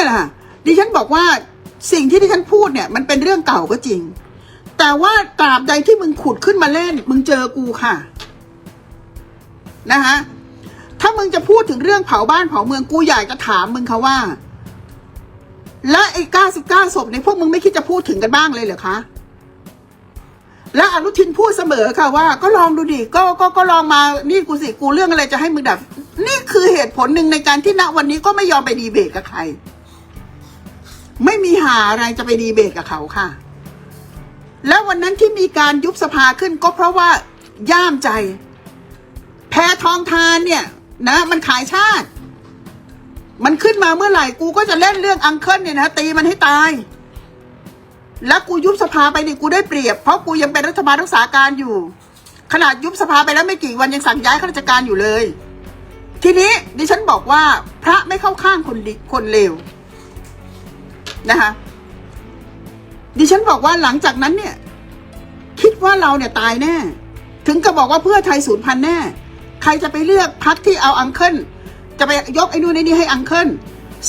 ่ล่ะ ดิฉันบอกว่าสิ่งที่ดิฉันพูดเนี่ย มันเป็นเรื่องเก่าก็จริง แต่ว่าตราบใดที่มึงขุดขึ้นมาเล่น มึงเจอกูค่ะ นะคะถ้ามึงจะพูดถึงเรื่องเผาบ้านเผาเมืองกูอยากจะถามมึงค่ะว่า และไอ้เก้าสิบเก้าศพในพวกมึงไม่คิดจะพูดถึงกันบ้างเลยเหรอคะและอนุทินพูดเสมอค่ะว่า ก็ลองดูดิก็ก็ก็ลองมานี่กูสิกูเรื่องอะไรจะให้มึงดับ นี่คือเหตุผลหนึ่งในการที่ณวันนี้ก็ไม่ยอมไปดีเบตกับใคร ไม่มีหาอะไรจะไปดีเบตกับเขาค่ะ แล้ววันนั้นที่มีการยุบสภาขึ้นก็เพราะว่าย่ามใจ แพทองทานเนี่ย นะ มันขายชาติ มันขึ้นมาเมื่อไหร่กูก็จะเล่นเรื่องอังเคิลเนี่ยนะตีมันให้ตาย แล้วกูยุบสภาไปนี่กูได้เปรียบ เพราะกูยังเป็นรัฐบาลรักษาการอยู่ ขนาดยุบสภาไปแล้วไม่กี่วันยังสั่งย้ายข้าราชการอยู่เลย ทีนี้ดิฉันบอกว่าพระไม่เข้าข้างคนดีคนเลว นะคะดิฉันบอกว่าหลังจากนั้นเนี่ย คิดว่าเราเนี่ยตายแน่ ถึงกับบอกว่าเพื่อไทยศูนย์พันแน่ ใครจะไปเลือกพักที่เอาอังเคิลจะไปยกไอ้นู่นไอ้นี่ให้อังเคิล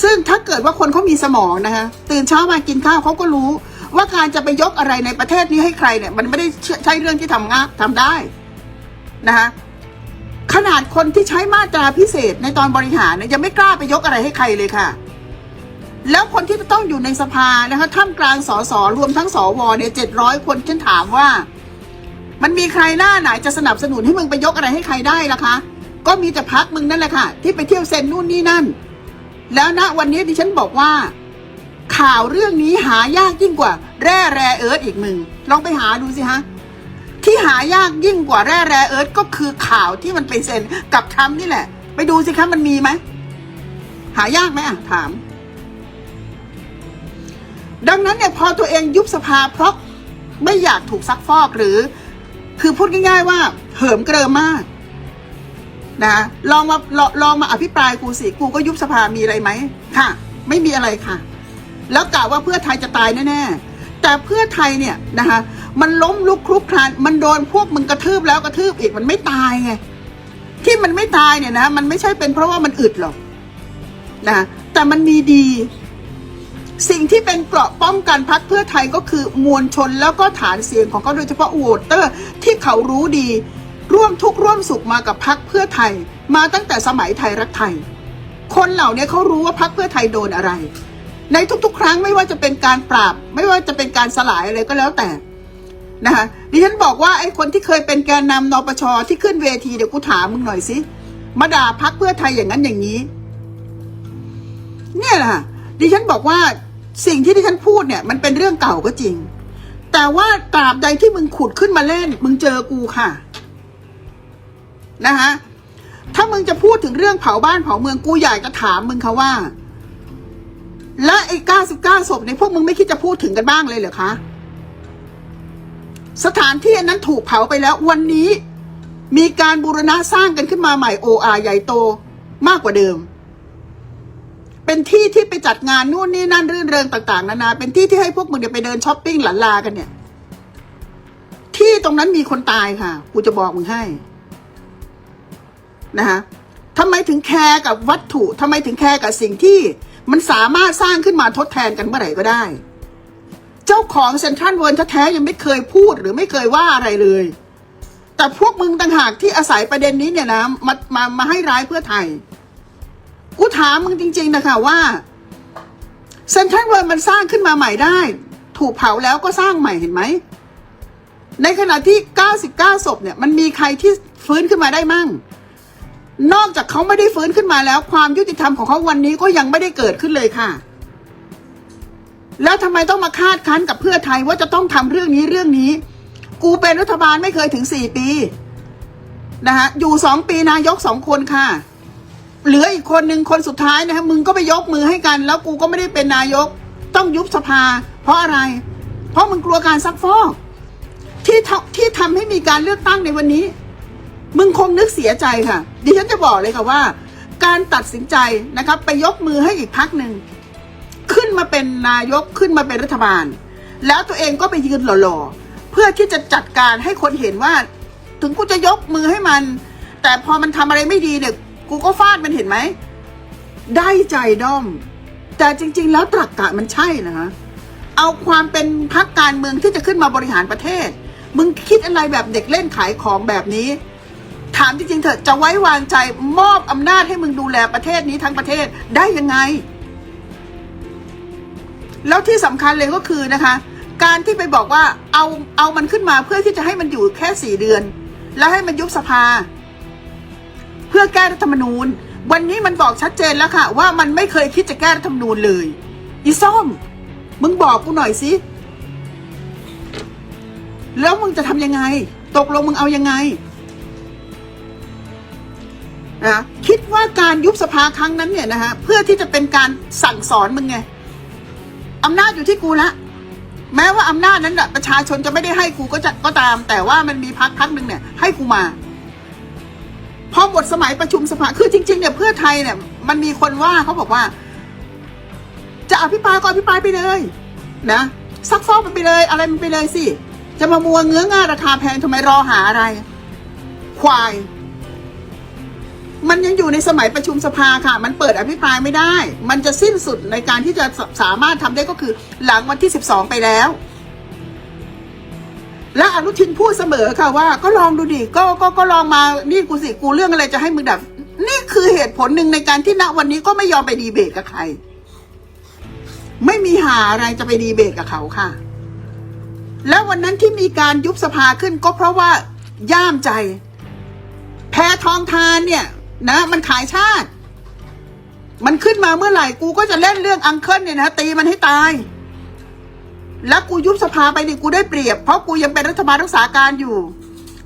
ซึ่งถ้าเกิดว่าคนเขามีสมองนะคะตื่นเช้ามากินข้าวเขาก็รู้ ว่าการจะไปยกอะไรในประเทศนี้ให้ใครเนี่ย มันไม่ได้ใช่เรื่องที่ทำง่ายทำได้นะคะขนาดคนที่ใช้มาตราพิเศษในตอนบริหารเนี่ยยังไม่กล้าไปยกอะไรให้ใครเลยค่ะ แล้วคนที่จะต้องอยู่ในสภานะคะท่ามกลางสสรวมทั้งสวเนี่ยเจ็ดร้อยคนฉันถามว่า มันมีใครหน้าไหนจะสนับสนุนให้มึงไปยกอะไรให้ใครได้ล่ะคะ ก็มีแต่พักมึงนั่นแหละค่ะ ที่ไปเที่ยวเซ็นนู่นนี่นั่น แล้วณวันนี้ดิฉันบอกว่า ข่าวเรื่องนี้หายากยิ่งกว่า แร่แรเอิร์ธอีกมึงลองไปหาดูสิฮะที่หายากยิ่งกว่าแร่แรเอิร์ธก็คือข่าวที่มันไปเซ็นกับทรัมป์นี่แหละ ไปดูสิคะมันมีไหมหายากไหมอะถาม ดังนั้นเนี่ยพอตัวเองยุบสภาเพราะไม่อยากถูกซักฟอกหรือ คือพูดง่ายๆว่า เหิมเกริมมากนะลองมาลองลองมาอภิปรายกูสิกูก็ยุบสภามีอะไรไหมค่ะ ไม่มีอะไรค่ะ แล้วกล่าวว่าเพื่อไทยจะตายแน่ๆแต่เพื่อไทยเนี่ยนะคะมันล้มลุกคลุกคลานมันโดนพวกมึงกระทืบแล้วกระทืบอีกมันไม่ตายไงที่มันไม่ตายเนี่ยนะมันไม่ใช่เป็นเพราะว่ามันอึดหรอกนะแต่มันมีดี สิ่งที่เป็นเกราะป้องกันพักเพื่อไทยก็คือมวลชนแล้วก็ฐานเสียงของเขาโดยเฉพาะโหวตเตอร์ ที่เขารู้ดี ร่วมทุกข์ร่วมสุขมากับพักเพื่อไทย มาตั้งแต่สมัยไทยรักไทย คนเหล่านี้เขารู้ว่าพักเพื่อไทยโดนอะไร ในทุกๆ ครั้งไม่ว่าจะเป็นการปราบ ไม่ว่าจะเป็นการสลายอะไรก็แล้วแต่นะคะดิฉันบอกว่าไอ้คนที่เคยเป็นแกนนำนปชที่ขึ้นเวทีเดี๋ยวกูถามมึงหน่อยสิมาด่าพักเพื่อไทยอย่างนั้นอย่างนี้ เนี่ยแหละค่ะดิฉันบอกว่า สิ่งที่ดิฉันพูดเนี่ยมันเป็นเรื่องเก่าก็จริง แต่ว่าตราบใดที่มึงขุดขึ้นมาเล่น มึงเจอกูค่ะนะคะถ้ามึงจะพูดถึงเรื่องเผาบ้านเผาเมืองกูอยากจะถามมึงค่ะว่า และไอ้เก้าสิบเก้าศพในพวกมึงไม่คิดจะพูดถึงกันบ้างเลยเหรอคะสถานที่นนั้นถูกเผาไปแล้ววันนี้ มีการบูรณะสร้างกันขึ้นมาใหม่โออาใหญ่โตมากกว่าเดิม เป็นที่ที่ไปจัดงานนู่นนี่นั่นรื่นเริงต่างๆนานา เป็นที่ที่ให้พวกมึงเนี่ยไปเดินช้อปปิ้งหลันลากันเนี่ย ที่ตรงนั้นมีคนตายค่ะ กูจะบอกมึงให้ นะคะทำไมถึงแคร์กับวัตถุทำไมถึงแคร์กับสิ่งที่ มันสามารถสร้างขึ้นมาทดแทนกันเมื่อไหร่ก็ได้ เจ้าของเซ็นทรัลเวิร์แท้ๆยังไม่เคยพูดหรือไม่เคยว่าอะไรเลย แต่พวกมึงต่างหากที่อาศัยประเด็นนี้เนี่ยนะมามามาให้ร้ายเพื่อไทย กูถามมึงจริงๆนะคะว่าเซ็นทรัลเวิร์มันสร้างขึ้นมาใหม่ได้ ถูกเผาแล้วก็สร้างใหม่เห็นไหม ในขณะที่ 99 ศพเนี่ย มันมีใครที่ฟื้นขึ้นมาได้มั่ง นอกจากเขาไม่ได้ฟื้นขึ้นมาแล้ว ความยุติธรรมของเขาวันนี้ก็ยังไม่ได้เกิดขึ้นเลยค่ะ แล้วทำไมต้องมาคาดคั้นกับเพื่อไทยว่าจะต้องทำเรื่องนี้เรื่องนี้ กูเป็นรัฐบาลไม่เคยถึงสี่ปี นะฮะอยู่สองปีนายกสองคนค่ะ เหลืออีกคนหนึ่งคนสุดท้ายนะฮะมึงก็ไปยกมือให้กัน แล้วกูก็ไม่ได้เป็นนายก ต้องยุบสภา เพราะอะไร เพราะมึงกลัวการซักฟอกที่ที่ทำให้มีการเลือกตั้งในวันนี้ มึงคงนึกเสียใจค่ะ ดิฉันจะบอกเลยค่ะว่า การตัดสินใจนะครับ ไปยกมือให้อีกพักหนึ่งขึ้นมาเป็นนายกขึ้นมาเป็นรัฐบาล แล้วตัวเองก็ไปยืนหล่อๆเพื่อที่จะจัดการให้คนเห็นว่า ถึงกูจะยกมือให้มัน แต่พอมันทำอะไรไม่ดีเนี่ย กูก็ฟาดมันเห็นไหม ได้ใจด้อม แต่จริง ๆ แล้วตรรกกะมันใช่นะคะเอาความเป็นพักการเมืองที่จะขึ้นมาบริหารประเทศ มึงคิดอะไรแบบเด็กเล่นขายของแบบนี้ ถามจริงๆเถอะจะไว้วางใจมอบอำนาจให้มึงดูแลประเทศนี้ทั้งประเทศได้ยังไง แล้วที่สำคัญเลยก็คือนะคะ การที่ไปบอกว่าเอาเอามันขึ้นมาเพื่อที่จะให้มันอยู่แค่สี่เดือน แล้วให้มันยุบสภา เพื่อแก้รัฐธรรมนูญ วันนี้มันบอกชัดเจนแล้วค่ะ ว่ามันไม่เคยคิดจะแก้รัฐธรรมนูญเลย อีส้ม มึงบอกกูหน่อยสิแล้วมึงจะทำยังไง ตกลงมึงเอายังไงนะคิดว่าการยุบสภาครั้งนั้นเนี่ยนะฮะเพื่อที่จะเป็นการสั่งสอนมึงไงอำนาจอยู่ที่กูละแม้ว่าอำนาจนั้นน่ะประชาชนจะไม่ได้ให้กูก็จะก็ตาม แต่ว่ามันมีพักพักหนึ่งเนี่ย ให้กูมา พอหมดสมัยประชุมสภาคือจริงๆเนี่ยเพื่อไทยเนี่ย มันมีคนว่าเขาบอกว่า จะอภิปรายก็อภิปรายไปเลย นะซักฟอกมันไปเลยอะไรมันไปเลยสิ จะมามัวเงื้อง่าราคาแพงทำไมรอหาอะไร ควาย มันยังอยู่ในสมัยประชุมสภาค่ะ มันเปิดอภิปรายไม่ได้ มันจะสิ้นสุดในการที่จะสามารถทำได้ก็คือ หลังวันที่ 12 ไปแล้ว และอนุทินพูดเสมอค่ะว่า ก็ลองดูดิก็ก็ก็ลองมานี่กูสิกูเรื่องอะไรจะให้มึงดับ นี่คือเหตุผลหนึ่งในการที่ณวันนี้ก็ไม่ยอมไปดีเบตกับใคร ไม่มีหาอะไรจะไปดีเบตกับเขาค่ะ แล้ววันนั้นที่มีการยุบสภาขึ้นก็เพราะว่าย่ามใจ แพทองทานเนี่ย นะ มันขายชาติ มันขึ้นมาเมื่อไหร่กูก็จะเล่นเรื่องอังเคิลเนี่ยนะตีมันให้ตาย แล้วกูยุบสภาไปนี่กูได้เปรียบ เพราะกูยังเป็นรัฐบาลรักษาการอยู่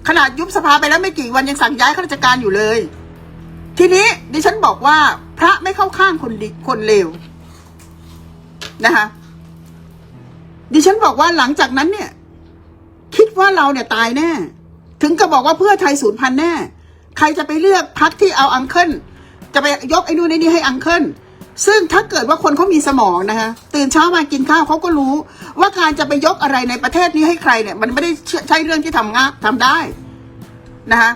ขนาดยุบสภาไปแล้วไม่กี่วันยังสั่งย้ายข้าราชการอยู่เลย ทีนี้ดิฉันบอกว่า พระไม่เข้าข้างคนดีคนเลวนะคะดิฉันบอกว่าหลังจากนั้นเนี่ย คิดว่าเราเนี่ยตายแน่ ถึงกับบอกว่าเพื่อไทยศูนย์พันแน่ ใครจะไปเลือกพักที่เอาอังเคิลจะไปยกไอ้นู่นไอ้นี่ให้อังเคิล ซึ่งถ้าเกิดว่าคนเขามีสมองนะคะตื่นเช้ามากินข้าวเขาก็รู้ ว่าการจะไปยกอะไรในประเทศนี้ให้ใครเนี่ยมันไม่ได้ใช่เรื่องที่ทำง่ายทำได้นะคะ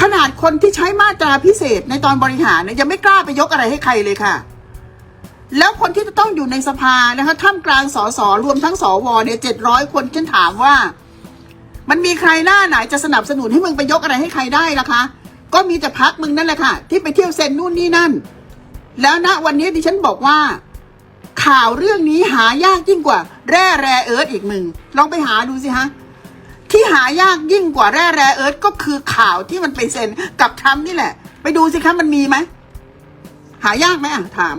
ขนาดคนที่ใช้มาตราพิเศษในตอนบริหารเนี่ยยังไม่กล้าไปยกอะไรให้ใครเลยค่ะ แล้วคนที่จะต้องอยู่ในสภานะคะท่ามกลางสสรวมทั้งสวเนี่ยเจ็ดร้อยคนฉันถามว่า มันมีใครหน้าไหนจะสนับสนุนให้มึงไปยกอะไรให้ใครได้ล่ะคะ ก็มีแต่พักมึงนั่นแหละค่ะ ที่ไปเที่ยวเซ็นนู่นนี่นั่น แล้วณวันนี้ดิฉันบอกว่า ข่าวเรื่องนี้หายากยิ่งกว่า แร่แรเอิร์ธอีกมึงลองไปหาดูสิฮะที่หายากยิ่งกว่าแร่แรเอิร์ธก็คือข่าวที่มันไปเซ็นกับทรัมป์นี่แหละ ไปดูสิคะมันมีไหมหายากไหมอะถาม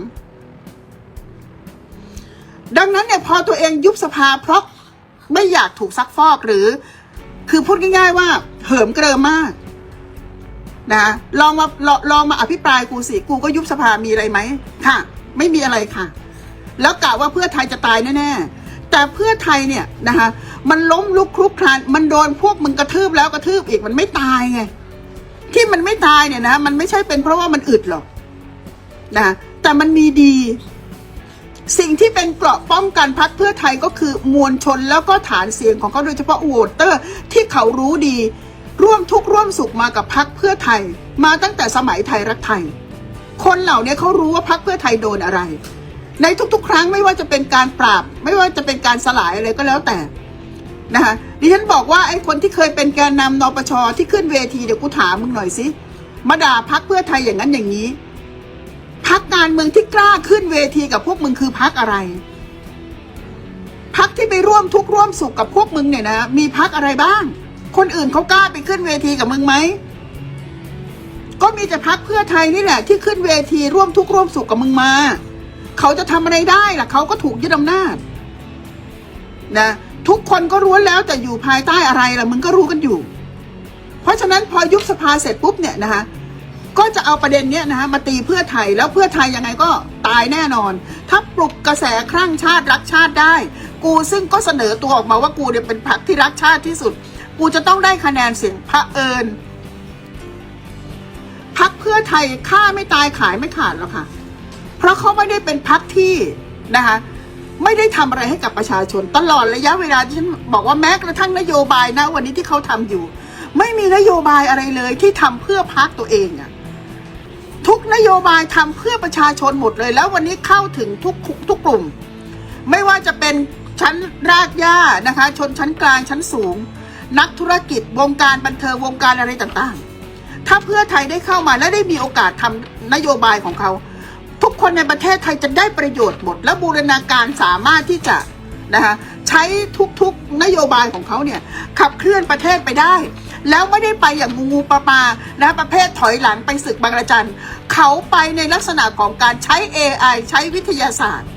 ดังนั้นเนี่ยพอตัวเองยุบสภาเพราะไม่อยากถูกซักฟอกหรือ คือพูดง่ายๆว่า เหิมเกริมมาก นะลองมาลองลองมาอภิปรายกูสิกูก็ยุบสภามีอะไรไหมค่ะ ไม่มีอะไรค่ะ แล้วกะว่าเพื่อไทยจะตายแน่ๆแต่เพื่อไทยเนี่ยนะคะมันล้มลุกคลุกคลานมันโดนพวกมึงกระทืบแล้วกระทืบอีกมันไม่ตายไงที่มันไม่ตายเนี่ยนะมันไม่ใช่เป็นเพราะว่ามันอึดหรอกนะแต่มันมีดี สิ่งที่เป็นเกราะป้องกันพักเพื่อไทยก็คือมวลชนแล้วก็ฐานเสียงของเขาโดยเฉพาะโหวตเตอร์ที่เขารู้ดี ร่วมทุกข์ร่วมสุขมากับพักเพื่อไทย มาตั้งแต่สมัยไทยรักไทย คนเหล่านี้เขารู้ว่าพักเพื่อไทยโดนอะไร ในทุกๆ ครั้งไม่ว่าจะเป็นการปราบ ไม่ว่าจะเป็นการสลายอะไรก็แล้วแต่นะคะดิฉันบอกว่าไอ้คนที่เคยเป็นแกนนำนปชที่ขึ้นเวทีเดี๋ยวกูถามมึงหน่อยสิมาด่าพักเพื่อไทยอย่างนั้นอย่างนี้พักการเมืองที่กล้าขึ้นเวทีกับพวกมึงคือพักอะไรพักที่ไปร่วมทุกข์ร่วมสุขกับพวกมึงเนี่ยนะ มีพักอะไรบ้าง คนอื่นเขากล้าไปขึ้นเวทีกับมึงไหม ก็มีแต่พักเพื่อไทยนี่แหละ ที่ขึ้นเวทีร่วมทุกข์ร่วมสุขกับมึงมา เขาจะทำอะไรได้ล่ะเขาก็ถูกยึดอำนาจนะทุกคนก็รู้แล้วแต่อยู่ภายใต้อะไรล่ะมึงก็รู้กันอยู่ เพราะฉะนั้นพอยุบสภาเสร็จปุ๊บเนี่ยนะคะก็จะเอาประเด็นเนี้ยนะคะมาตีเพื่อไทยแล้วเพื่อไทยยังไงก็ตายแน่นอน ถ้าปลุกกระแสครั่งชาติรักชาติได้ กูซึ่งก็เสนอตัวออกมาว่ากูเนี่ยเป็นพรรคที่รักชาติที่สุด กูจะต้องได้คะแนนเสียงพระเอิญพักเพื่อไทยฆ่าไม่ตายขายไม่ขาดหรอกค่ะ เพราะเขาไม่ได้เป็นพักที่นะคะไม่ได้ทำอะไรให้กับประชาชน ตลอดระยะเวลาที่ฉันบอกว่าแม้กระทั่งนโยบายนะวันนี้ที่เขาทำอยู่ ไม่มีนโยบายอะไรเลยที่ทำเพื่อพักตัวเองอะทุกนโยบายทำเพื่อประชาชนหมดเลย แล้ววันนี้เข้าถึงทุกทุกกลุ่ม ไม่ว่าจะเป็นชั้นรากหญ้านะคะ ชนชั้นกลางชั้นสูง นักธุรกิจวงการบันเทิงวงการอะไรต่างๆ ถ้าเพื่อไทยได้เข้ามาและได้มีโอกาสทำนโยบายของเขา ทุกคนในประเทศไทยจะได้ประโยชน์หมด และบูรณาการสามารถที่จะนะคะใช้ทุกๆนโยบายของเขาเนี่ยขับเคลื่อนประเทศไปได้ แล้วไม่ได้ไปอย่างงูงูปลาปลานะประเภทถอยหลังไปศึกบางระจันเขาไปในลักษณะของการใช้ AI ใช้วิทยาศาสตร์